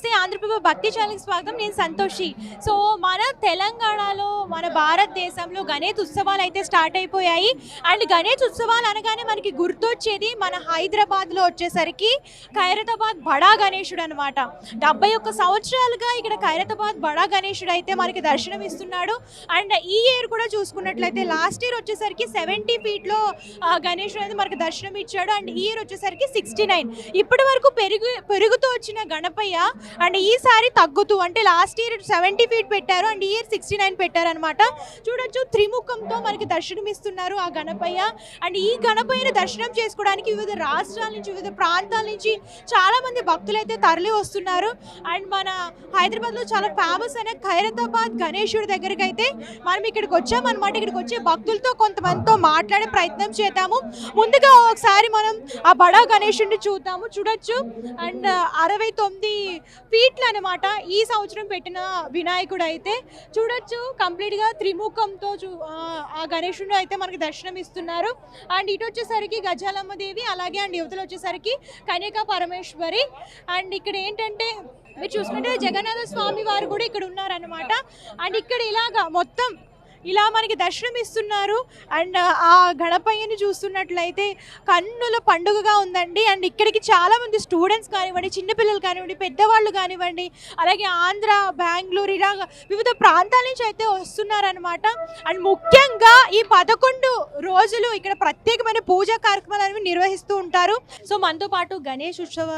నమస్తే ఆంధ్రప్రభ భక్తి ఛానల్కి స్వాగతం. నేను సంతోషి. సో మన తెలంగాణలో మన భారతదేశంలో గణేష్ ఉత్సవాలు అయితే స్టార్ట్ అయిపోయాయి. అండ్ గణేష్ ఉత్సవాలు అనగానే మనకి గుర్తొచ్చేది మన హైదరాబాద్లో వచ్చేసరికి ఖైరతాబాద్ బడా గణేషుడు అనమాట డెబ్బై ఒక్క సంవత్సరాలుగా ఇక్కడ ఖైరతాబాద్ బడా గణేషుడు అయితే మనకి దర్శనం ఇస్తున్నాడు. అండ్ ఈ ఇయర్ కూడా చూసుకున్నట్లయితే లాస్ట్ ఇయర్ వచ్చేసరికి సెవెంటీ ఫీట్లో గణేషుడు అనేది మనకి దర్శనం ఇచ్చాడు. అండ్ ఈ ఇయర్ వచ్చేసరికి సిక్స్టీ నైన్. ఇప్పటి వరకు పెరుగు పెరుగుతూ వచ్చిన గణపయ్య Ah. అండ్ ఈసారి తగ్గుతూ అంటే లాస్ట్ ఇయర్ సెవెంటీ ఫీట్ పెట్టారు అండ్ ఇయర్ సిక్స్టీ నైన్ పెట్టారు అనమాట చూడొచ్చు త్రిముఖంతో మనకి దర్శనం ఇస్తున్నారు ఆ గణపయ్య. అండ్ ఈ గణపయ్యని దర్శనం చేసుకోవడానికి వివిధ రాష్ట్రాల నుంచి వివిధ ప్రాంతాల నుంచి చాలా మంది భక్తులు అయితే తరలి వస్తున్నారు. అండ్ మన హైదరాబాద్లో చాలా ఫేమస్ అయిన ఖైరతాబాద్ గణేశుడి దగ్గరికి అయితే మనం ఇక్కడికి వచ్చామన్నమాట. ఇక్కడికి వచ్చే భక్తులతో కొంతమందితో మాట్లాడే ప్రయత్నం చేద్దాము. ముందుగా ఒకసారి మనం ఆ బడా గణేశుడిని చూద్దాము. చూడొచ్చు. అండ్ అరవై తొమ్మిది పీట్లు అనమాట ఈ సంవత్సరం పెట్టిన వినాయకుడు అయితే చూడొచ్చు కంప్లీట్గా త్రిముఖంతో చూ ఆ, గణేషుడు అయితే మనకి దర్శనం ఇస్తున్నారు అండ్ ఇటు వచ్చేసరికి గజాలమ్మ దేవి అలాగే అండ్ యువతలు వచ్చేసరికి కన్యకా పరమేశ్వరి. అండ్ ఇక్కడ ఏంటంటే మీరు చూసుకుంటే జగన్నాథ స్వామి వారు కూడా ఇక్కడ ఉన్నారనమాట అండ్ ఇక్కడ ఇలాగా మొత్తం ఇలా మనకి దర్శనం ఇస్తున్నారు. అండ్ ఆ గణపయ్యని చూస్తున్నట్లయితే కన్నుల పండుగగా ఉందండి. అండ్ ఇక్కడికి చాలా మంది స్టూడెంట్స్ కానివ్వండి చిన్నపిల్లలు కానివ్వండి పెద్దవాళ్ళు కానివ్వండి అలాగే ఆంధ్ర బెంగళూరు ఇలా వివిధ ప్రాంతాల నుంచి అయితే వస్తున్నారనమాట అండ్ ముఖ్యంగా ఈ పదకొండు రోజులు ఇక్కడ ప్రత్యేకమైన పూజా కార్యక్రమాలు అనేవి నిర్వహిస్తూ ఉంటారు. సో మనతో పాటు గణేష్ ఉత్సవ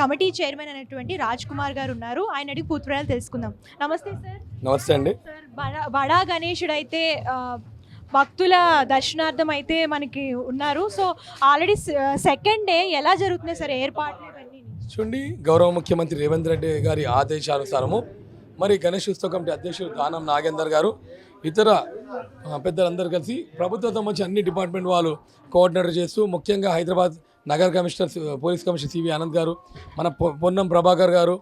కమిటీ చైర్మన్ అయినటువంటి రాజ్ కుమార్ గారు ఉన్నారు. ఆయన అడిగి పూర్తిపరాలు తెలుసుకుందాం. నమస్తే సార్. నమస్తే అండి. సార్ బడా బడా గణేశుడు అయితే భక్తుల దర్శనార్థం అయితే మనకి ఉన్నారు. సో ఆల్రెడీ సెకండ్ డే ఎలా జరుగుతున్నాయి సార్ ఏర్పాట్లు చూడండి గౌరవ ముఖ్యమంత్రి రేవంత్ రెడ్డి గారి ఆదేశానుసారము మరి గణేష్ ఉత్సవ కమిటీ అధ్యక్షుడు దానం నాగేందర్ గారు ఇతర పెద్దలందరూ కలిసి ప్రభుత్వం సంబంధించి అన్ని డిపార్ట్మెంట్ వాళ్ళు కోఆర్డినేటర్ చేస్తూ ముఖ్యంగా హైదరాబాద్ నగర commissioner police commissioner CV Anand గారు మన పొ- పొన్నం ప్రభాకర్ గారు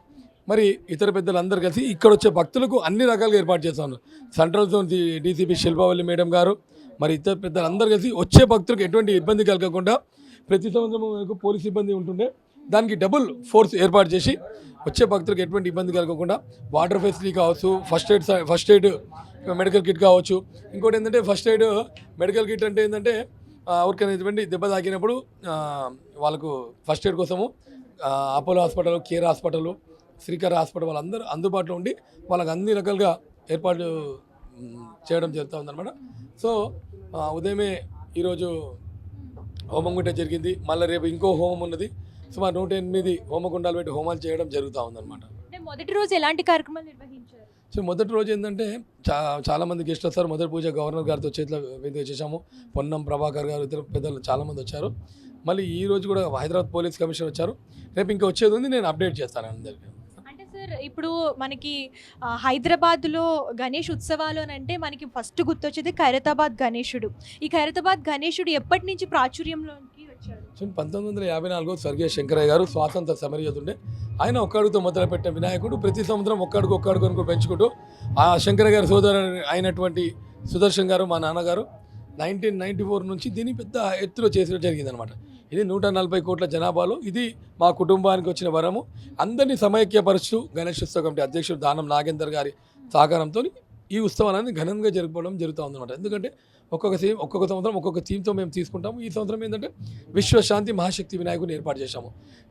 మరి ఇతర పెద్దలందరూ కలిసి ఇక్కడ వచ్చే భక్తులకు అన్ని రకాలుగా ఏర్పాటు చేస్తాను. Central zone DCP Shilpavalli madam గారు మరి ఇతర పెద్దలందరూ కలిసి వచ్చే భక్తులకు ఎటువంటి ఇబ్బంది కలగకుండా ప్రతి సంవత్సరం పోలీస్ ఇబ్బంది ఉంటుండే. దానికి డబుల్ ఫోర్స్ ఏర్పాటు చేసి వచ్చే భక్తులకు ఎటువంటి ఇబ్బంది కలగకుండా వాటర్ ఫెసిలిటీ కావచ్చు first aid first aid medical kit కావచ్చు. ఇంకోటి ఏంటంటే ఫస్ట్ ఎయిడ్ మెడికల్ కిట్ అంటే ఏంటంటే ఆ, ఎవరికైనా దెబ్బ తాకినప్పుడు వాళ్ళకు ఫస్ట్ ఎయిడ్ కోసము Apollo hospital care hospital Srikar hospital వాళ్ళందరూ అందుబాటులో ఉండి వాళ్ళకి అన్ని రకాలుగా ఏర్పాట్లు మ్, చేయడం జరుగుతూ ఉందన్నమాట. సో ఉదయమే ఈరోజు హోమం కూడా జరిగింది. మళ్ళీ రేపు ఇంకో హోమం ఉన్నది. సుమారు నూట ఎనిమిది హోమకుండాలు పెట్టి హోమాలు చేయడం జరుగుతూ ఉందన్నమాట. మొదటి రోజు ఎలాంటి కార్యక్రమాలు నిర్వహించారు? సో మొదటి రోజు ఏంటంటే చా చాలామంది గెస్ట్ వస్తారు. మొదటి పూజ గవర్నర్ గారితో చేతిలో మీదుగా చేశాము. పొన్నం ప్రభాకర్ గారు ఇతర పెద్దలు చాలామంది వచ్చారు. మళ్ళీ ఈ రోజు కూడా హైదరాబాద్ పోలీస్ కమిషనర్ వచ్చారు. రేపు ఇంకా వచ్చేది ఉంది. నేను అప్డేట్ చేస్తాను అందరికీ. సార్ ఇప్పుడు మనకి హైదరాబాద్లో గణేష్ ఉత్సవాలు అని అంటే మనకి ఫస్ట్ గుర్తొచ్చేది ఖైరతాబాద్ గణేషుడు. ఈ ఖైరతాబాద్ గణేషుడు ఎప్పటి నుంచి ప్రాచుర్యంలోకి వచ్చాడు? పంతొమ్మిది వందల యాభై నాలుగు స్వర్గీయ శంకరయ్య గారు స్వాతంత్ర సమరయోధుండే. ఆయన ఒక్కడుగుతో మొదలుపెట్టిన వినాయకుడు ప్రతి సంవత్సరం ఒక్కడుగు ఒక్కడుగు అనుకో పెంచుకుంటూ ఆ శంకర గారి సోదరు అయినటువంటి సుదర్శన్ గారు మా నాన్నగారు నైన్టీన్ నైన్టీ ఫోర్ నుంచి దీన్ని పెద్ద ఎత్తులో చేసడం జరిగిందనమాట ఇది నూట నలభై కోట్ల జనాభాలో. ఇది మా కుటుంబానికి వచ్చిన వరము. అందరినీ సమైక్యపరుస్తూ గణేష్ ఉత్సవ కమిటీ అధ్యక్షుడు దానం నాగేందర్ గారి సహకారంతో ఈ ఉత్సవాలన్నీ ఘనంగా జరుపుకోవడం జరుగుతూ ఉందన్నమాట. ఎందుకంటే ఒక్కొక్క థీమ్ ఒక్కొక్క సంవత్సరం ఒక్కొక్క థీమ్తో మేము తీసుకుంటాము. ఈ సంవత్సరం ఏంటంటే విశ్వశాంతి మహాశక్తి వినాయకుని ఏర్పాటు చేశాము.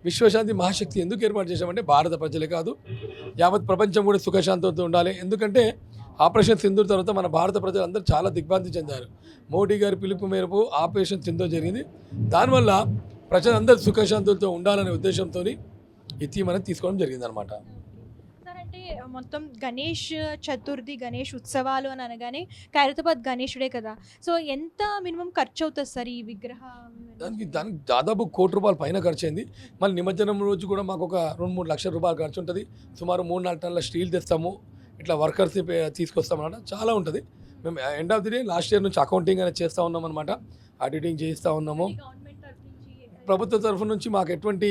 విశ్వశాంతి మహాశక్తి ఎందుకు ఏర్పాటు చేశామంటే భారత ప్రజలే కాదు యావత్ ప్రపంచం కూడా సుఖశాంతితో ఉండాలి. ఎందుకంటే ఆపరేషన్ సింధూర్ తర్వాత మన భారత ప్రజలందరూ చాలా దిగ్భ్రాంతి చెందారు. మోడీ గారి పిలుపు మేరకు ఆపరేషన్ సింధూర్ జరిగింది. దానివల్ల ప్రజలందరూ సుఖశాంతులతో ఉండాలనే ఉద్దేశంతో ఈ థీమ్ అనేది తీసుకోవడం జరిగిందనమాట మొత్తం గణేష్ చతుర్థి గణేష్ ఉత్సవాలు అని అనగానే ఖైరతాబాద్ గణేశుడే కదా. సో ఎంత మినిమం ఖర్చు అవుతుంది సార్ ఈ విగ్రహం? దానికి దానికి దాదాపు కోటి రూపాయల పైన ఖర్చు అయింది మళ్ళీ నిమజ్జనం రోజు కూడా మాకు ఒక రెండు మూడు లక్షల రూపాయలు ఖర్చు ఉంటుంది సుమారు మూడు నాలుగు టన్నుల స్టీల్ తెస్తాము. ఇట్లా వర్కర్స్ తీసుకొస్తాం అన్నమాట చాలా ఉంటుంది. మేము end of the day last year నుంచి అకౌంటింగ్ అనేది చేస్తూ ఉన్నాం అనమాట ఆడిటింగ్ చేస్తూ ఉన్నాము. ప్రభుత్వ తరఫు నుంచి మాకు ఎటువంటి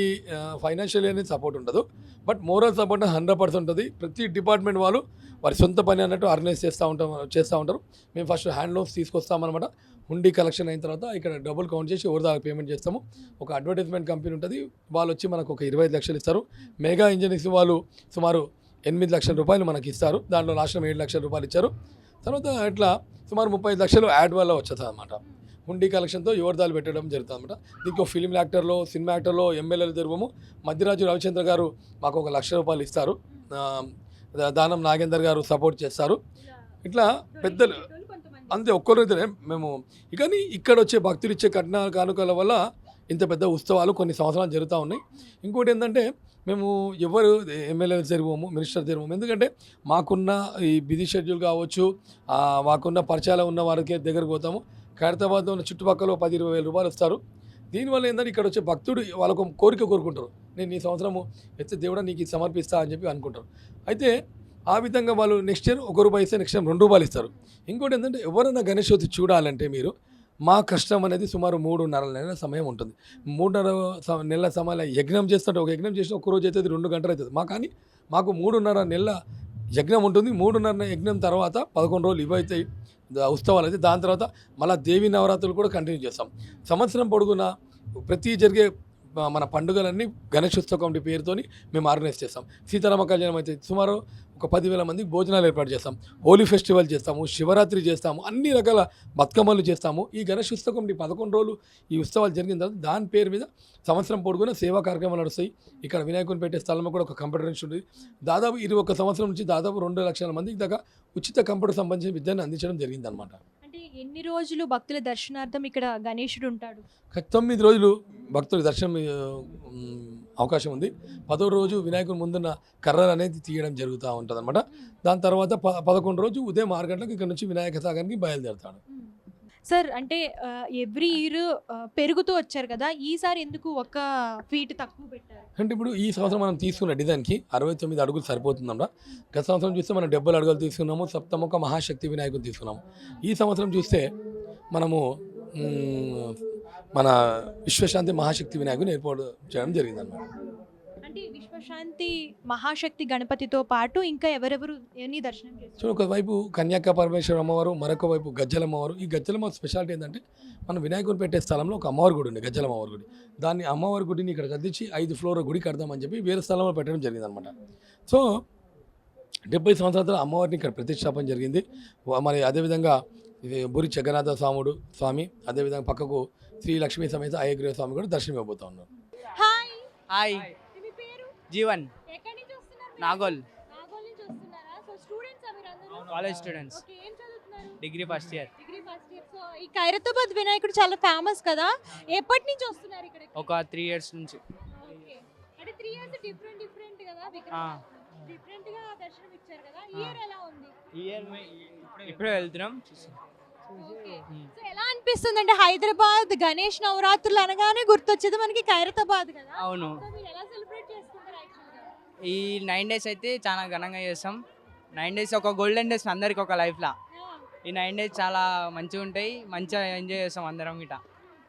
ఫైనాన్షియల్ అనేది సపోర్ట్ ఉండదు. But moral support hundred percent ఉంటుంది. ప్రతి డిపార్ట్మెంట్ వాళ్ళు వారి సొంత పని అన్నట్టు ఆర్గనైజ్ చేస్తూ ఉంటాం చేస్తూ ఉంటారు. మేము ఫస్ట్ హ్యాండ్ లోన్స్ తీసుకొస్తామన్నమాట హుండీ కలెక్షన్ అయిన తర్వాత ఇక్కడ డబ్బులు కౌంట్ చేసి ఎవరి దాకా పేమెంట్ చేస్తాము. ఒక అడ్వర్టైజ్మెంట్ కంపెనీ ఉంటుంది. వాళ్ళు వచ్చి మనకు ఒక ఇరవై ఐదు లక్షలు ఇస్తారు. మెగా ఇంజనీర్స్ వాళ్ళు సుమారు ఎనిమిది లక్షల రూపాయలు మనకి ఇస్తారు దాంట్లో లాస్ట్ ఏడు లక్షల రూపాయలు ఇచ్చారు. తర్వాత ఇట్లా సుమారు ముప్పై ఐదు లక్షలు యాడ్ వల్ల వచ్చేస్తుంది అనమాట హుండీ కలెక్షన్తో యువర్దాలు పెట్టడం జరుగుతుంది అనమాట దీనికి ఫిలిం యాక్టర్లో సినిమా యాక్టర్లో ఎమ్మెల్యేలు తెరువము మధ్యరాజు రవిచంద్ర గారు మాకు ఒక లక్ష రూపాయలు ఇస్తారు. దానం నాగేందర్ గారు సపోర్ట్ చేస్తారు. ఇట్లా పెద్దలు అంతే ఒక్కరైతేనే మేము. కానీ ఇక్కడ వచ్చే భక్తులు ఇచ్చే కట్న కానుకల వల్ల ఇంత పెద్ద ఉత్సవాలు కొన్ని సంవత్సరాలు జరుగుతూ ఉన్నాయి. ఇంకోటి ఏంటంటే మేము ఎవరు ఎమ్మెల్యేలు తెరువము మినిస్టర్ తెరువము ఎందుకంటే మాకున్న ఈ బిజీ షెడ్యూల్ కావచ్చు మాకున్న పరిచయాలు ఉన్న వారికి దగ్గరకు పోతాము. ఖైరతాబాద్లో ఉన్న చుట్టుపక్కల పది ఇరవై వేల రూపాయలు ఇస్తారు. దీనివల్ల ఏంటంటే ఇక్కడ వచ్చే భక్తుడు వాళ్ళకు ఒక కోరిక కోరుకుంటారు. నేను ఈ సంవత్సరము వచ్చే దేవుడా నీకు సమర్పిస్తా అని చెప్పి అనుకుంటారు. అయితే ఆ విధంగా వాళ్ళు నెక్స్ట్ ఇయర్ ఒక రూపాయి ఇస్తే నెక్స్ట్ టైం రెండు రూపాయలు ఇస్తారు. ఇంకోటి ఏంటంటే ఎవరైనా గణేష్ చూడాలంటే మీరు మా కష్టం అనేది సుమారు మూడున్నర నెలల సమయం ఉంటుంది. మూడున్నర స- నెలల సమయంలో యజ్ఞం చేస్తుంటే ఒక యజ్ఞం చేసిన ఒక రోజు అవుతుంది రెండు గంటలు అవుతుంది మా కానీ మాకు మూడున్నర నెలల యజ్ఞం ఉంటుంది. మూడున్నర యజ్ఞం తర్వాత పదకొండు రోజులు ఇవి ఉత్సవాలు అయితే దాని తర్వాత మళ్ళీ దేవి నవరాత్రులు కూడా కంటిన్యూ చేస్తాం. సంవత్సరం పొడుగున ప్రతి జరిగే మన పండుగలన్నీ గణేశోత్సవ కమిటీ పేరుతోని మేము ఆర్గనైజ్ చేస్తాం. సీతారామ కళ్యాణం అయితే సుమారు ఒక పదివేల మందికి భోజనాలు ఏర్పాటు చేస్తాం. హోలీ ఫెస్టివల్ చేస్తాము శివరాత్రి చేస్తాము అన్ని రకాల బతుకమ్మలు చేస్తాము. ఈ గణేశోత్సవ కమిటీ పదకొండు రోజులు ఈ ఉత్సవాలు జరిగిన తర్వాత దాని పేరు మీద సంవత్సరం పొడుగున సేవా కార్యక్రమాలు నడుస్తాయి. ఇక్కడ వినాయకుని పెట్టే స్థలంలో కూడా ఒక కంప్యూటర్ నుంచి ఉంది. దాదాపు ఇరవై ఒక సంవత్సరం నుంచి దాదాపు రెండు లక్షల మందికి దాకా ఉచిత కంప్యూటర్ సంబంధించిన విద్యను అందించడం జరిగిందనమాట ఎన్ని రోజులు భక్తుల దర్శనార్థం ఇక్కడ గణేశుడు ఉంటాడు? తొమ్మిది రోజులు భక్తులకు దర్శనం అవకాశం ఉంది. పదో రోజు వినాయకుని ముందున్న కర్రలు అనేది తీయడం జరుగుతూ ఉంటుంది అనమాట దాని తర్వాత ప పదకొండు రోజు ఉదయం ఆరు గంటలకు ఇక్కడ నుంచి వినాయక సాగర్కి బయలుదేరుతాడు. సార్ అంటే ఎవ్రీ ఇయర్ పెరుగుతూ వచ్చారు కదా ఈసారి ఎందుకు ఒక ఫీట్ తక్కువ పెట్టారు? అంటే ఇప్పుడు ఈ సంవత్సరం మనం తీసుకున్న డిజైన్కి అరవై తొమ్మిది అడుగులు సరిపోతుందన్నమాట గత సంవత్సరం చూస్తే మనం డెబ్బై అడుగులు తీసుకున్నాము సప్తముఖ మహాశక్తి వినాయకుడు తీసుకున్నాము. ఈ సంవత్సరం చూస్తే మనము మన విశ్వశాంతి మహాశక్తి వినాయకుని ఏర్పాటు చేయడం జరిగిందన్నమాట. విశ్వశాంతి మహాశక్తి గణపతితో పాటు ఇంకా ఎవరెవరు ఎన్ని దర్శనం చేస్తారు ఒకవైపు కన్యాక పరమేశ్వర అమ్మవారు మరొక వైపు గజ్జలమ్మవారు. ఈ గజ్జలమ్మ స్పెషాలిటీ ఏంటంటే మనం వినాయకుడు పెట్టే స్థలంలో ఒక అమ్మవారి గుడి ఉంది గజ్జల అమ్మవారి గుడి. దాన్ని అమ్మవారి గుడిని ఇక్కడ కట్టించి ఐదు ఫ్లోర్ గుడి కడదామని చెప్పి వేరే స్థలంలో పెట్టడం జరిగింది అనమాట సో డెబ్బై సంవత్సరాల అమ్మవారిని ఇక్కడ ప్రతిష్టాపన జరిగింది. మరి అదేవిధంగా ఇది బురి జగన్నాథ స్వాముడు స్వామి అదేవిధంగా పక్కకు శ్రీ లక్ష్మీ సమేత అయ్యగ్రీవ స్వామి కూడా దర్శనం ఇవ్వబోతా ఉన్నారు. Hi hi Jeevan. ఎక్కడి నుంచి వస్తున్నారు మీరు? నాగోల్. నాగోల్ నుంచి వస్తున్నారా? సో స్టూడెంట్స్ మీరు అందరూ? కాలేజ్ స్టూడెంట్స్ ఓకే ఏం చదువుతున్నారు? Degree first year degree first year so ఈ ఖైరతాబాద్ వినాయకుడు చాలా ఫేమస్ కదా? ఎప్పటి నుంచి వస్తున్నారు ఇక్కడ ఒక త్రీ ఇయర్స్ నుంచి. ఓకే అంటే త్రీ ఇయర్స్ డిఫరెంట్ డిఫరెంట్ కదా ఆ. విగ్రహాలు? డిఫరెంట్గా దర్శనం ఇచ్చారు కదా? ఈ ఇయర్ ఎలా ఉంది? ఇయర్ ఇప్పుడే వెళ్తున్నాం. ఓకే. సో ఎలా అనిపిస్తుంది అంటే హైదరాబాద్ గణేష్ నవరాత్రులు అనగానే గుర్తొచ్చేది మనకి ఖైరతాబాద్ కదా. అవును. ఎలా సెలబ్రేట్ చేసుకుంటారు ఈ నైన్ డేస్ అయితే చాలా ఘనంగా చేస్తాం. నైన్ డేస్ ఒక గోల్డెన్ డేస్ అందరికి ఒక లైఫ్లో. ఈ నైన్ డేస్ చాలా మంచిగా ఉంటాయి మంచిగా ఎంజాయ్ చేస్తాం అందరం ఇట.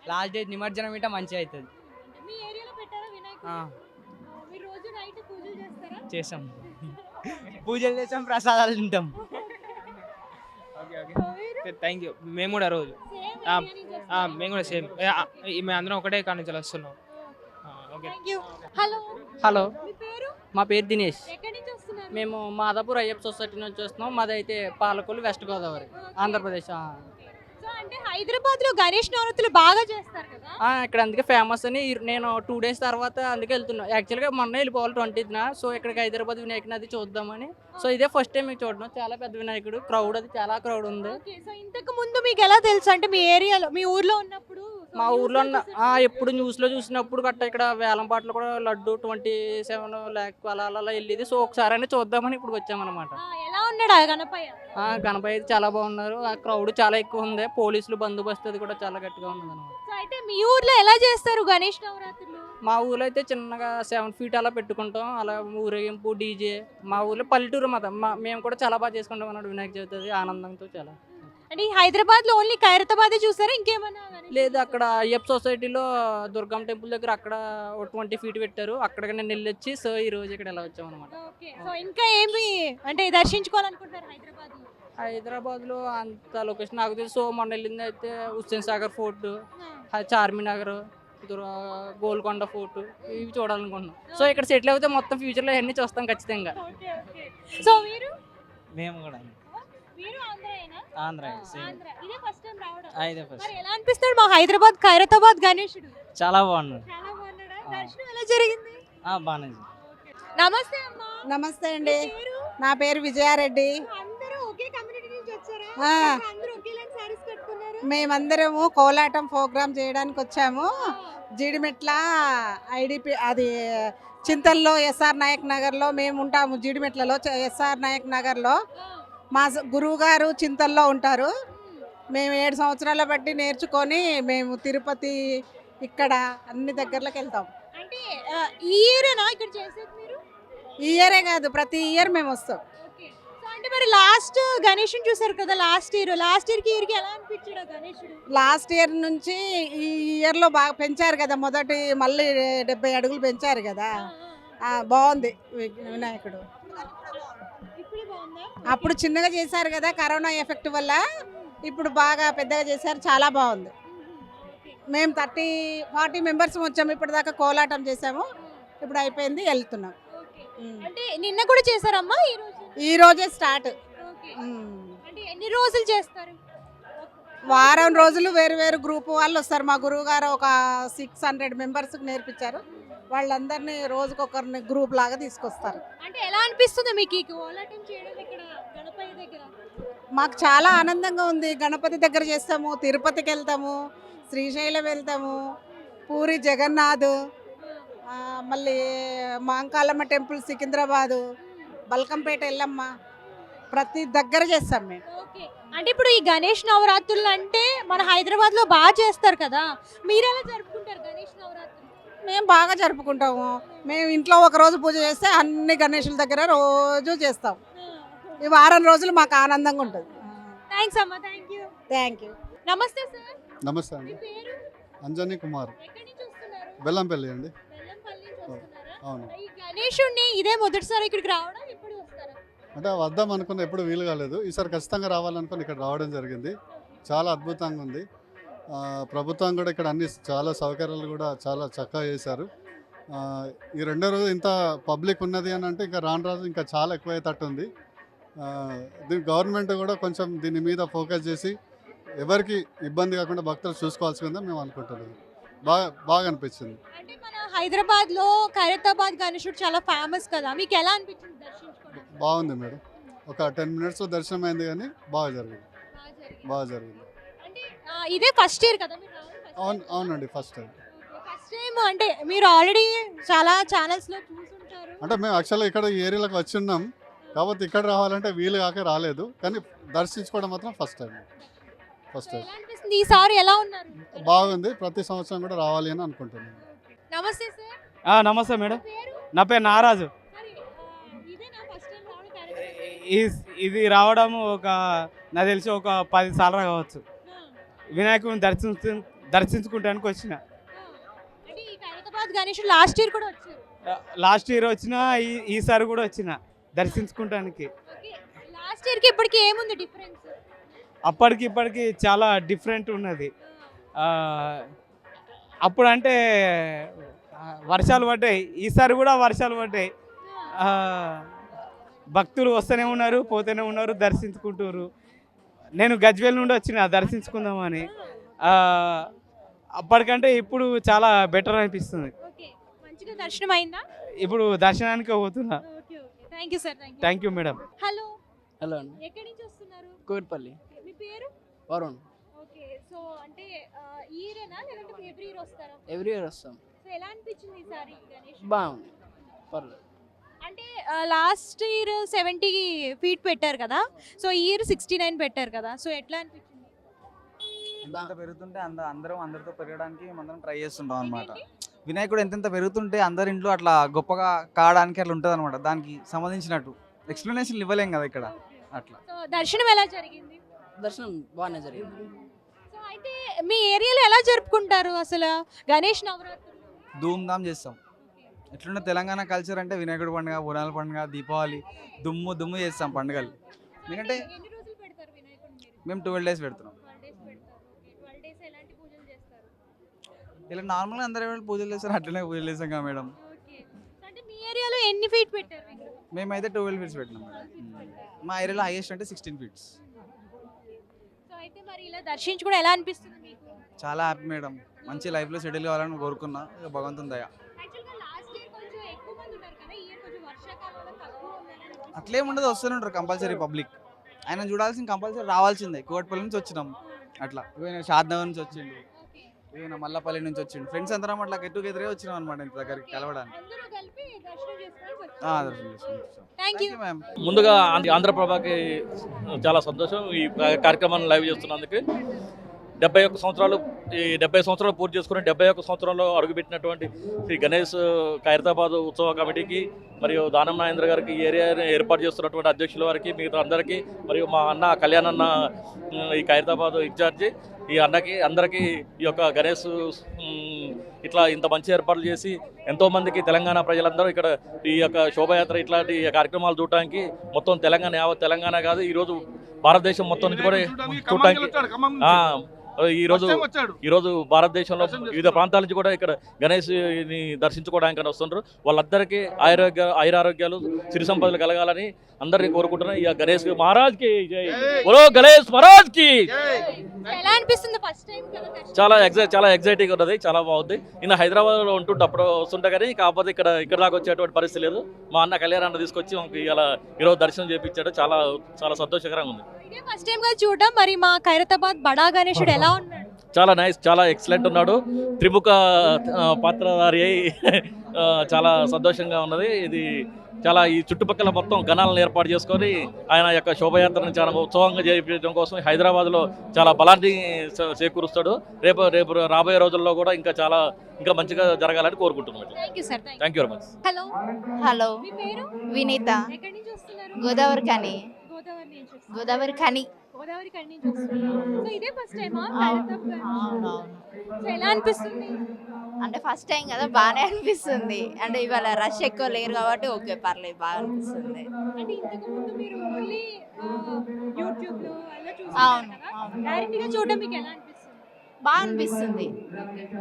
లాస్ట్ డే నిమజ్జనం ఇట మంచిగా అవుతుంది. నైట్ పూజలు చేస్తాం. పూజలు చేస్తాం ప్రసాదాలు తింటాం. సో మీరు థ్యాంక్ యూ మేము కూడా రోజు? మేము కూడా సేమ్ మేము అందరం ఒకటే కాడ నుంచి వస్తున్నాం. ఆ, ఓకే. హలో హలో మీ పేరు? మా పేరు దినేష్. ఎక్కడి నుంచి వస్తున్నారు? మేము మాదాపూర్ అయ్యప్ప సొసైటీ నుంచి వస్తున్నాం. మాదైతే పాలకొల్లు వెస్ట్ గోదావరి ఆంధ్రప్రదేశ్ అంటే హైదరాబాద్లో గణేష్ నవరాత్రులు బాగా చేస్తారు కదా? ఆ, ఇక్కడ అందుకే ఫేమస్ అని ఈ- నేను టూ డేస్ తర్వాత అందుకే వెళ్తున్నా. యాక్చువల్గా మొన్న వెళ్ళిపోవాలి ట్వంటీత్న. సో ఇక్కడికి హైదరాబాద్ వినాయకుని అది చూద్దామని. సో ఇదే ఫస్ట్ టైం మీకు చూడడం. చాలా పెద్ద వినాయకుడు. క్రౌడ్ అది చాలా క్రౌడ్ ఉంది. ఓకే. సో ఇంతకు ముందు మీకు ఎలా తెలుసు? అంటే మీ ఏరియాలో మీ ఊర్లో ఉన్నప్పుడు మా ఊర్లో? ఎప్పుడు న్యూస్లో చూసినప్పుడు గట్ట ఇక్కడ వేలం పాటలు కూడా లడ్డు ట్వంటీ సెవెన్ ల్యాక్ అలా అలా వెళ్ళేది. సో ఒకసారి అయినా చూద్దామని ఇప్పుడు వచ్చామన్నమాట ఆ, ఎలా ఉన్నాడు గణపయ్య? ఆ, గణపతి అయితే చాలా బాగున్నారు. ఆ క్రౌడ్ చాలా ఎక్కువ ఉంది. పోలీసులు బందోబస్తు అది కూడా చాలా గట్టిగా ఉంది అనమాట అయితే మీ ఊర్లో ఎలా చేస్తారు గణేష్ నవరాత్రులు? మా ఊర్లో అయితే చిన్నగా సెవెన్ ఫీట్ అలా పెట్టుకుంటాం. అలా ఊరేగింపు డీజే. మా ఊర్లో పల్లెటూరు మాత్రం మా మేము కూడా చాలా బాగా చేసుకుంటాం అన్నట్టు వినాయక చవితి ఆనందంతో చాలా. అంటే ఈ హైదరాబాద్లో ఓన్లీ ఖైరతాబాదే చూసారా? ఇంకేమన్నా గణేష్ లేదు అక్కడ అయ్యప్ప సొసైటీలో దుర్గం టెంపుల్ దగ్గర అక్కడ ట్వంటీ ఫీట్ పెట్టారు. అక్కడికి నేను వెళ్ళొచ్చి సో ఈ రోజు ఇక్కడ ఇలా వచ్చాం అనమాట ఓకే. సో ఇంకా ఏమి అంటే దర్శించుకోవాలనుకుంటున్నారు హైదరాబాద్లో హైదరాబాద్లో అంత లొకేషన్ నాకు తెలుసు సో మొన్న వెళ్ళింది అయితే హుస్సేన్ సాగర్ ఫోర్ట్ చార్మినగర్ గోల్కొండ ఫోర్ట్ ఇవి చూడాలనుకుంటున్నాం. సో ఇక్కడ సెటిల్ అయితే మొత్తం ఫ్యూచర్లో అన్నీ చూస్తాం ఖచ్చితంగా. Okay okay. సో మీరు? మేము కూడా ఆంధ్ర సేమ్ ఆంధ్ర. ఇదే ఫస్ట్ టైం రావడం. అయితే ఫస్ట్ మరి ఎలా అనిపిస్తాడు మా హైదరాబాద్ ఖైరతాబాద్ గణేశుడు చాలా బాగున్నాడు. చాలా బాగున్నాడా? ఆ. దర్శనం ఎలా జరిగింది? ఆ, బాగానే ఉంది. నమస్తే అమ్మా. నమస్తే అండి. పేరు? నా పేరు విజయారెడ్డి. అందరూ ఒకే కమ్యూనిటీ నుంచి వచ్చారా? ఆ. ఇంకా అందరూ ఒకేలాంటి సారీస్ కట్టుకున్నారు? మేమందరము కోలాటం ప్రోగ్రామ్ చేయడానికి వచ్చాము. జీడిమెట్ల ఐడిపి అది చింతల్లో ఎస్ఆర్ నాయక్ నగర్లో మేము ఉంటాము జీడిమెట్లలో ఎస్ఆర్ నాయక్ నగర్లో. మా స- గురువు గారు చింతల్లో ఉంటారు. మేము ఏడు సంవత్సరాల బట్టి నేర్చుకొని మేము తిరుపతి ఇక్కడ అన్ని దగ్గరలోకి వెళ్తాం. అంటే ఈ ఇయరేనా ఇక్కడ చేసేది మీరు? ఈ ఇయరే కాదు ప్రతి ఇయర్ మేము వస్తాం. అంటే మరి లాస్ట్ గణేషుని చూసారు కదా లాస్ట్ ఇయర్. లాస్ట్ ఇయర్కి ఇయర్కి ఎలా అనిపించాడు ఆ గణేశుడు లాస్ట్ ఇయర్ నుంచి ఈ ఇయర్లో బాగా పెంచారు కదా మొదటి మళ్ళీ డెబ్బై అడుగులు పెంచారు కదా. బాగుంది వినాయకుడు. అప్పుడు చిన్నగా చేశారు కదా కరోనా ఎఫెక్ట్ వల్ల. ఇప్పుడు బాగా పెద్దగా చేశారు చాలా బాగుంది. మేము థర్టీ ఫార్టీ మెంబర్స్ వచ్చాము ఇప్పటిదాకా కోలాటం చేసాము ఇప్పుడు అయిపోయింది వెళ్తున్నాం. అంటే నిన్న కూడా చేశారమ్మా ఈ రోజు? స్టార్ట్. ఎన్ని రోజులు చేస్తారు? వారం రోజులు వేరు వేరు గ్రూప్ వాళ్ళు వస్తారు. మా గురువు గారు ఒక సిక్స్ హండ్రెడ్ మెంబర్స్కి నేర్పించారు. వాళ్ళందరినీ రోజుకొకరిని గ్రూప్ లాగా తీసుకొస్తారు. అంటే ఎలా అనిపిస్తుంది మీకు ఈ కోలాటం చేయడం ఇక్కడ గణపతి దగ్గర? మాకు చాలా ఆనందంగా ఉంది. గణపతి దగ్గర చేస్తాము తిరుపతికి వెళ్తాము శ్రీశైలం వెళ్తాము పూరి జగన్నాథ్ మళ్ళీ మాంకాలమ్మ టెంపుల్ సికింద్రాబాదు బల్కంపేట ఎల్లమ్మ ప్రతి దగ్గర చేస్తాం మేము. అంటే ఇప్పుడు ఈ గణేష్ నవరాత్రులు అంటే మన హైదరాబాద్లో బాగా చేస్తారు కదా? మీరు ఎలా జరుపుకుంటారు గణేష్ నవరాత్రులు? మేము బాగా జరుపుకుంటాము. మేము ఇంట్లో ఒక రోజు పూజ చేస్తే అన్ని గణేషుల దగ్గర రోజు చేస్తాం. ఈ వారం రోజులు మాకు ఆనందంగా ఉంటుంది. థ్యాంక్స్ అమ్మా థ్యాంక్ యూ థ్యాంక్ యూ నమస్తే సార్. నమస్తే మీ అండి పేరు? అంజనీ కుమార్. ఎక్కడి నుంచి వస్తున్నారు? బెల్లంపల్లి అండి. బెల్లంపల్లి నుంచి వస్తున్నారా? అవును. ఈ గణేషుడిని ఇదే మొదటిసారి ఇక్కడికి రావడం ఎప్పుడు వస్తారా? అంటే వద్దాం అనుకున్న ఎప్పుడు వీలు కాలేదు. ఈసారి ఖచ్చితంగా రావాలనుకుని ఇక్కడ రావడం జరిగింది. చాలా అద్భుతంగా ఉంది. ప్రభుత్వం కూడా ఇక్కడ అన్ని చాలా సౌకర్యాలు కూడా చాలా చక్కగా చేశారు. ఈ రెండో రోజు ఇంత పబ్లిక్ ఉన్నది అని అంటే ఇంకా రాను రోజు ఇంకా చాలా ఎక్కువయ్యేటట్టు ఉంది దీని గవర్నమెంట్ కూడా కొంచెం దీని మీద ఫోకస్ చేసి ఎవరికి ఇబ్బంది కాకుండా భక్తులు చూసుకోవాల్సిందని మేము అనుకుంటున్నాం. బాగా బాగా అనిపించింది. అంటే మన హైదరాబాద్లో ఖైరతాబాద్ గణేశుడు చాలా ఫేమస్ కదా. మీకు ఎలా అనిపించింది బాగుంది మేడం. ఒక టెన్ మినిట్స్ దర్శనం అయింది కానీ బాగా జరిగింది. బాగా జరిగింది. బాగా జరిగింది అంటే ఆ, ఇదే ఫస్ట్ ఇయర్ కదా మీరు అవును? అవునండి ఫస్ట్ టైం ఫస్ట్ టైం అంటే మీరు ఆల్రెడీ చాలా ఛానల్స్లో చూసుంటారు. అంటే మేము యాక్చువల్గా ఇక్కడ ఈ ఏరియాలోకి వచ్చి ఉన్నాం. కాబట్టి ఇక్కడ రావాలంటే వీలు కాక రాలేదు. కానీ దర్శించుకోవడం మాత్రం ఫస్ట్ టైం ఫస్ట్ టైం ఎలా అనిపిస్తుంది? ఈసారి ఎలా ఉన్నారు? బాగుంది. ప్రతి సంవత్సరం కూడా రావాలి అని అనుకుంటున్నాను నమస్తే సార్. ఆ, నమస్తే మేడం. పేరు? నా పేరు నారాజు. మరి ఆ, ఇదేనా ఫస్ట్ టైం రావడం ఖైరతాబాద్? ఈ- ఇది రావడం ఒక నాకు తెలిసి ఒక పది సార్లు కావచ్చు. ఆ, వినాయకుడిని దర్శించు దర్శించుకుంటానికి వచ్చిన. లాస్ట్ ఇయర్ కూడా లాస్ట్ ఇయర్ వచ్చిన ఈసారి కూడా వచ్చిన దర్శించుకుంటానికి. లాస్ట్ ఇయర్కి ఇప్పటికి ఏముంది డిఫరెన్స్? అప్పటికి ఇప్పటికి చాలా డిఫరెంట్ ఉన్నది. అప్పుడు అంటే వర్షాలు పడ్డాయి. ఈసారి కూడా వర్షాలు పడ్డాయి. భక్తులు వస్తూనే ఉన్నారు పోతూనే ఉన్నారు దర్శించుకుంటారు. నేను గజ్వేల్ నుండి వచ్చిన దర్శించుకుందామని. ఆ, అప్పటికంటే ఇప్పుడు చాలా బెటర్ అనిపిస్తుంది. ఓకే. మంచిగా దర్శనం అయిందా ఇప్పుడు దర్శనానికి పోతున్నా. Thank you sir thank you madam hello hello అండి. ఎక్కడి నుంచి వస్తున్నారు? కోటిపల్లి మీ పేరు? వరుణ్. ఓకే సో అంటే ఇయరేనా లేదంటే ఎవ్రీ ఇయర్ వస్తారా? ఎవ్రీ ఇయర్ వస్తాం. సో ఎలా అనిపించింది ఈసారి గణేష్? బాగుంది. పర్లేదు. అంటే లాస్ట్ ఇయర్ సెవెంటీ ఫీట్ పెట్టారు కదా? సో ఈ ఇయర్ సిక్స్టీ నైన్ పెట్టారు కదా? సో ఎట్లా అనిపించింది? ఎంత పెరుగుతుంటే అంద అందరం అందరితో పెరగడానికి మనం ట్రై చేస్తుంటాం అనమాట వినాయకుడు ఎంతెంత పెరుగుతుంటే అందరి ఇంట్లో అట్లా గొప్పగా కావడానికి అట్లా ఉంటుంది అనమాట దానికి సంబంధించినట్టు. ఎక్స్ప్లెనేషన్ ఇవ్వలేం కదా ఇక్కడ. అట్లా. సో దర్శనం ఎలా జరిగింది? దర్శనం బాగానే జరిగింది. సో అయితే మీ ఏరియాలో ఎలా జరుపుకుంటారు అసలు? గణేష్ నవరాత్రులు? ధూమ్ ధామ్ చేస్తాం. ఎట్లుంటే తెలంగాణ కల్చర్ అంటే వినాయకుడి పండుగ బోనాల పండుగ దీపావళి దుమ్ము దుమ్ము చేస్తాం పండుగలు. ఎందుకంటే మేము ట్వెల్వ్ డేస్ పెడుతున్నాం. 12 డేస్ పెడతారు. ఓకే. 12 డేస్ ఎలాంటి పూజలు చేస్తారు? ఇలా నార్మల్గా అందరూ పూజలు చేస్తారు అట్లనే పూజలు చేస్తాం కదా మేడం. ఎన్ని ఫీట్ పెట్టారు మేమైతే ట్వెల్వ్ ఫీట్స్ పెట్టినాం మేడం. మా ఏరియాలో హైయెస్ట్ అంటే సిక్స్టీన్ ఫీట్స్ సో అయితే మరి ఇలా ఎలా అనిపిస్తుంది మీకు? చాలా హ్యాపీ మేడం. మంచి లైఫ్లో సెటిల్ కావాలని కోరుకున్నా. భగవంతుని దయ యాక్చువల్గా లాస్ట్ ఇయర్ కొంచెం ఎక్కువ మంది ఉన్నారు కదా ఈ ఇయర్ కొంచెం వర్షాకాలంలో తక్కువ ఉందని అనిపిస్తుంది. అట్లేం ఉండదు వస్తూనే ఉంటారు కంపల్సరీ పబ్లిక్ ఆయన చూడాల్సిన కంపల్సరీ రావాల్సిందే. కోటిపల్లి నుంచి వచ్చినాం. అట్లా. ఈయన షాద్నగర్ నుంచి వచ్చిండు. ఈయన మల్లపల్లి నుంచి వచ్చిండు. ఫ్రెండ్స్ అందరం అట్లా గెట్ టుగెదరే వచ్చినాం అనమాట ఇంత దగ్గరికి కలవడానికి. దర్శనం మ్యామ్ ముందుగా ఆంధ్ర- ఆంధ్రప్రభకి చాలా సంతోషం. ఈ కార్యక్రమాన్ని లైవ్ చేస్తున్నందుకు. డెబ్బై ఒక్క సంవత్సరాలు ఈ డెబ్బై సంవత్సరాలు పూర్తి చేసుకుని డెబ్బై ఒక్క సంవత్సరంలో అడుగుపెట్టినటువంటి శ్రీ గణేష్ ఖైరతాబాద్ ఉత్సవ కమిటీకి మరియు దానం నాగేంద్ర గారికి ఏరియా ఏర్పాటు చేస్తున్నటువంటి అధ్యక్షుల వారికి మిగతా అందరికీ మరియు మా అన్న కళ్యాణ్ అన్న ఈ ఖైరతాబాద్ ఇన్ఛార్జి ఈ అన్నకి అందరికీ ఈ యొక్క గణేష్ ఇట్లా ఇంత మంచి ఏర్పాట్లు చేసి ఎంతోమందికి తెలంగాణ ప్రజలందరూ ఇక్కడ ఈ యొక్క శోభయాత్ర ఇట్లాంటి కార్యక్రమాలు చూడటానికి మొత్తం తెలంగాణ యావత్ తెలంగాణ కాదు ఈరోజు భారతదేశం మొత్తం నుంచి కూడా చూడటానికి ఆ, ఈరోజు ఈరోజు భారతదేశంలో వివిధ ప్రాంతాల నుంచి కూడా ఇక్కడ గణేష్ని దర్శించుకోవడానికి అని వస్తుంటారు వాళ్ళందరికీ ఆరోగ్య ఆయురారోగ్యాలు సిరి సంపదలు కలగాలని అందరినీ కోరుకుంటున్నాను ఈ గణేష్ మహారాజ్కి జై. బోలో గణేష్ మహారాజ్కి ఎలా అనిపిస్తుంది ఫస్ట్ టైం చాలా ఎగ్జైట్ చాలా ఎగ్జైటింగ్ ఉన్నది చాలా బాగుంది. నేను హైదరాబాద్లో ఉంటుంటే అప్పుడు వస్తుంటా కానీ కాకపోతే ఇక్కడ ఇక్కడ దాకా వచ్చేటువంటి పరిస్థితి లేదు. మా అన్న కళ్యాణ్ అన్న తీసుకొచ్చి మాకు ఇలా ఈరోజు దర్శనం చేయించాడు చాలా చాలా సంతోషకరంగా ఉంది. ఫస్ట్ టైం గా చూడడం. మరి మా ఖైరతాబాద్ బడా గణేశుడు ఎలా ఉన్నాడు? చాలా నైస్ చాలా ఎక్సలెంట్ ఉన్నాడు. త్రిముఖ పాత్రధారి చాలా సంతోషంగా ఉన్నది. ఇది చాలా ఈ చుట్టుపక్కల మొత్తం గణాలను ఏర్పాటు చేసుకొని ఆయన యొక్క శోభయాత్రను చాలా ఉత్సవంగా చేయించడం కోసం హైదరాబాద్లో చాలా బలాన్ని చేకూరుస్తాడు. రేపు రేపు రాబోయే రోజుల్లో కూడా ఇంకా చాలా ఇంకా మంచిగా జరగాలని కోరుకుంటున్నాను thank you very much hello hello మీ పేరు? వినీత. గోదావరి కని గోదావరి వస్తున్నారు. గోదావరి కడి నుంచి వస్తున్నారు సో ఇదే ఫస్ట్ టైమా అవునవును. సో ఎలా అనిపిస్తుంది? అంటే ఫస్ట్ టైం కదా బాగానే అనిపిస్తుంది. అంటే ఇవాళ రష్ ఎక్కువ లేరు కాబట్టి ఓకే పర్లేదు బాగా అనిపిస్తుంది. అంటే ఇంతకు ముందు మీరు ఓన్లీ యూట్యూబ్లో అలా చూసారు అవును, కదా? అవును. డైరెక్ట్గా చూడడం మీకు ఎలా అనిపిస్తుంది? బాగా అనిపిస్తుంది.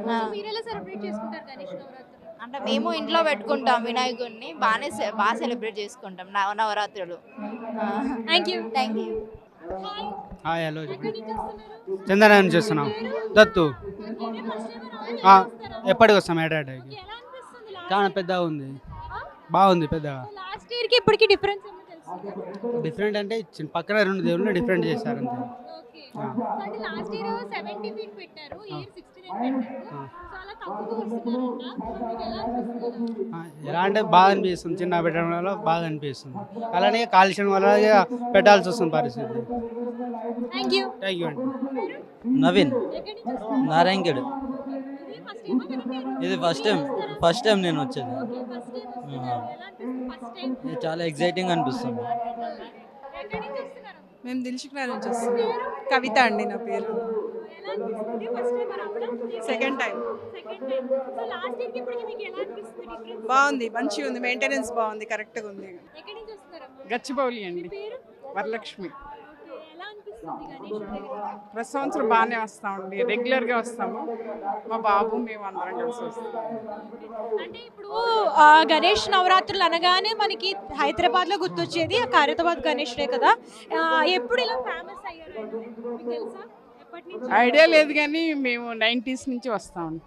సో మీరు ఎలా సెలబ్రేట్ చేసుకుంటారు గణేష్ నవరాత్రులు? అంటే మేము ఇంట్లో పెట్టుకుంటాం వినాయకుడిని బాగానే సె- బాగా సెలబ్రేట్ చేసుకుంటాం నవ నవరాత్రులు. Thank you thank you hi hello Chandana నుంచి వస్తున్నాం దత్తు. ఎప్పటికి వస్తాం అనిపిస్తుంది చాలా పెద్దగా ఉంది. బాగుంది పెద్దగా. లాస్ట్ ఇప్పటికి డిఫరెన్స్ డిఫరెంట్ అంటే చిన్న పక్కన రెండు దేవుళ్ళు డిఫరెంట్ చేశారు అంతే. ఎలా అంటే బాగా అనిపిస్తుంది. చిన్న పెట్టడం వల్ల బాగా అనిపిస్తుంది. అలానే కాలుష్యం వల్ల పెట్టాల్సి వస్తుంది పరిస్థితి. థ్యాంక్ యూ థ్యాంక్ యూ అండి. నవీన్ నారాయణగఢ్. ఇదే ఫస్ట్ టైం ఫస్ట్ టైం నేను వచ్చేది. ఇది చాలా ఎగ్జైటింగ్ అనిపిస్తుంది. మేము దిల్సుఖ్నగర్ నుంచి వస్తున్నాం. కవిత అండి నా పేరు. Second time second time so last ఇయర్కి ఇప్పటికి మీకు ఎలా అనిపిస్తుంది డిఫరెన్స్ బాగుంది మంచిగా ఉంది మెయింటెనెన్స్ బాగుంది కరెక్ట్గా ఉంది. గచ్చిబౌలి మీ అండి పేరు? వరలక్ష్మి ఓకే ఎలా అనిపిస్తుంది గణేష్ దగ్గర ప్రతి సంవత్సరం బాగానే వస్తామండి. రెగ్యులర్గా వస్తాము. మా బాబు మేము అందరం కలిసి వస్తాం. అంటే ఇప్పుడు గణేష్ నవరాత్రులు అనగానే మనకి హైదరాబాద్లో గుర్తొచ్చేది ఆ ఖైరతాబాద్ గణేషుడే కదా. ఎప్పుడు ఇలా ఫేమస్ అయ్యారు? ఐడియా లేదు కానీ మేము నైంటీస్ నుంచి వస్తామండి.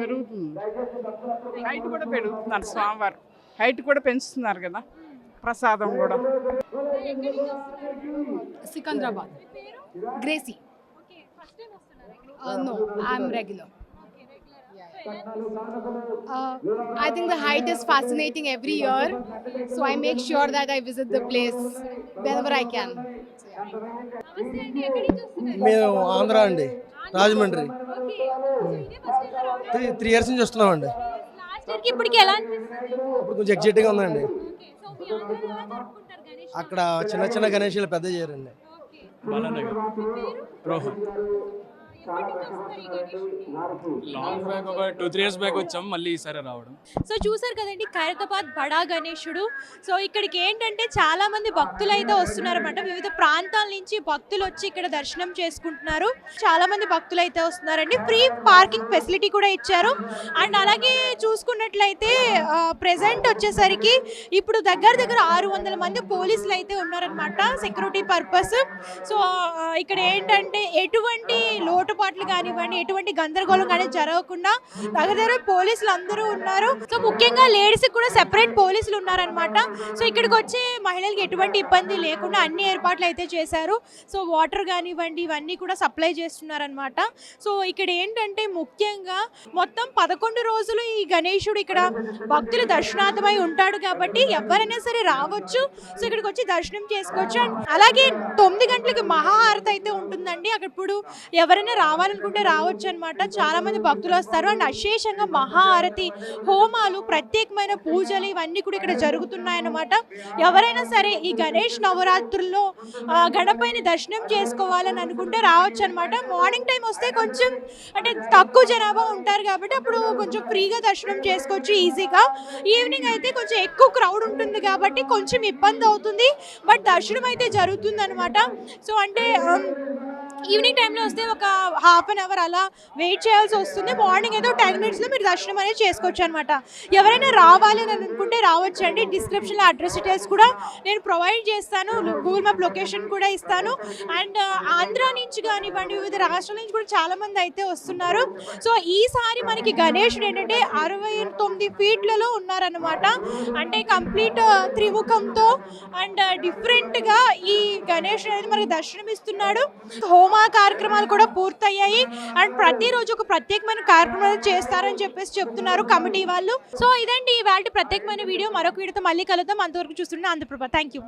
పెరుగుతుంది. హైట్ కూడా పెరుగుతున్నారు. స్వామివారు. హైట్ కూడా పెంచుతున్నారు కదా. ప్రసాదం కూడా. Secunderabad. Gracy. Okay first time వస్తున్నారు ఇక్కడ? No I'm regular Uh, I think the height is fascinating every year, so I make sure that I visit the place whenever I can. నమస్తే అండి ఎక్కడి నుంచి వస్తున్నారు? మేము ఆంధ్ర అండి రాజమండ్రి. త్రీ త్రీ ఇయర్స్ నుంచి వస్తున్నామండి. ఇప్పటికి ఎలా అనిపిస్తుంది? ఇప్పుడు కొంచెం ఎగ్జైటింగ్ ఉందండి. అక్కడ చిన్న చిన్న గణేషులు పెద్ద చేయరండి. బాలానగర్ రోహన్. లాంగ్ బ్యాక్ ఒక టూ త్రీ ఇయర్స్ బ్యాక్ వచ్చాం మళ్ళీ ఈసారి రావడం. సో చూసారు కదండి ఖైరతాబాద్ బడా గణేశుడు సో ఇక్కడికి ఏంటంటే చాలా మంది భక్తులు అయితే వస్తున్నారన్నమాట. వివిధ ప్రాంతాల నుంచి భక్తులు వచ్చి ఇక్కడ దర్శనం చేసుకుంటున్నారు. చాలా మంది భక్తులు అయితే వస్తున్నారండి. ఫ్రీ పార్కింగ్ ఫెసిలిటీ కూడా ఇచ్చారు. అండ్ అలాగే చూసుకున్నట్లయితే ప్రెసెంట్ వచ్చేసరికి ఇప్పుడు దగ్గర దగ్గర ఆరు వందల మంది పోలీసులు అయితే ఉన్నారనమాట సెక్యూరిటీ పర్పస్. సో ఇక్కడ ఏంటంటే ఎటువంటి పొరపాట్లు కానివ్వండి ఎటువంటి గందరగోళం కానీ జరగకుండా దగ్గర దగ్గర పోలీసులు అందరూ ఉన్నారు. సో ముఖ్యంగా లేడీస్ కూడా సెపరేట్ పోలీసులు ఉన్నారనమాట సో ఇక్కడికి వచ్చే మహిళలకు ఎటువంటి ఇబ్బంది లేకుండా అన్ని ఏర్పాట్లు అయితే చేశారు. సో వాటర్ కానివ్వండి ఇవన్నీ కూడా సప్లై చేస్తున్నారనమాట సో ఇక్కడ ఏంటంటే ముఖ్యంగా మొత్తం పదకొండు రోజులు ఈ గణేశుడు ఇక్కడ భక్తులు దర్శనార్థమై ఉంటాడు కాబట్టి ఎవరైనా సరే రావచ్చు. సో ఇక్కడికి వచ్చి దర్శనం చేసుకోవచ్చు. అండ్ అలాగే తొమ్మిది గంటలకు మహాహారతి అయితే ఉంటుందండి. అక్కడ ఇప్పుడు ఎవరైనా రావాలనుకుంటే రావచ్చు అనమాట చాలా మంది భక్తులు వస్తారు. అండ్ అశేషంగా మహాహారతి హోమాలు ప్రత్యేకమైన పూజలు ఇవన్నీ కూడా ఇక్కడ జరుగుతున్నాయన్నమాట. ఎవరైనా సరే ఈ గణేష్ నవరాత్రుల్లో గణపైని దర్శనం చేసుకోవాలని అనుకుంటే రావచ్చు అనమాట మార్నింగ్ టైం వస్తే కొంచెం అంటే తక్కువ జనాభా ఉంటారు కాబట్టి అప్పుడు కొంచెం ఫ్రీగా దర్శనం చేసుకోవచ్చు ఈజీగా. ఈవినింగ్ అయితే కొంచెం ఎక్కువ క్రౌడ్ ఉంటుంది కాబట్టి కొంచెం ఇబ్బంది అవుతుంది. బట్ దర్శనం అయితే జరుగుతుంది అనమాట సో అంటే ఈవినింగ్ టైంలో వస్తే ఒక హాఫ్ అన్ అవర్ అలా వెయిట్ చేయాల్సి వస్తుంది. మార్నింగ్ ఏదో టెన్ మినిట్స్లో మీరు దర్శనం అనేది చేసుకోవచ్చు అనమాట ఎవరైనా రావాలి అని అనుకుంటే రావచ్చు అండి డిస్క్రిప్షన్లో అడ్రస్ డీటెయిల్స్ కూడా నేను ప్రొవైడ్ చేస్తాను. గూగుల్ మ్యాప్ లొకేషన్ కూడా ఇస్తాను. అండ్ ఆంధ్ర నుంచి కానివ్వండి వివిధ రాష్ట్రాల నుంచి కూడా చాలామంది అయితే వస్తున్నారు. సో ఈసారి మనకి గణేషుడు ఏంటంటే అరవై తొమ్మిది ఫీట్లలో ఉన్నారనమాట అంటే కంప్లీట్ త్రిముఖంతో అండ్ డిఫరెంట్గా ఈ గణేషుడు అనేది మనకి దర్శనం ఇస్తున్నాడు హోమా కార్యక్రమాలు కూడా పూర్తయ్యాయి. అండ్ ప్రతిరోజు ఒక ప్రత్యేకమైన కార్యక్రమాలు చేస్తారని చెప్పేసి చెప్తున్నారు కమిటీ వాళ్ళు. సో ఇదండి ఇవాళ ప్రత్యేకమైన వీడియో. మరొక వీడియోతో మళ్ళీ కలుద్దాం. అంతవరకు చూస్తుండే ఆంధ్రప్రభ. Thank you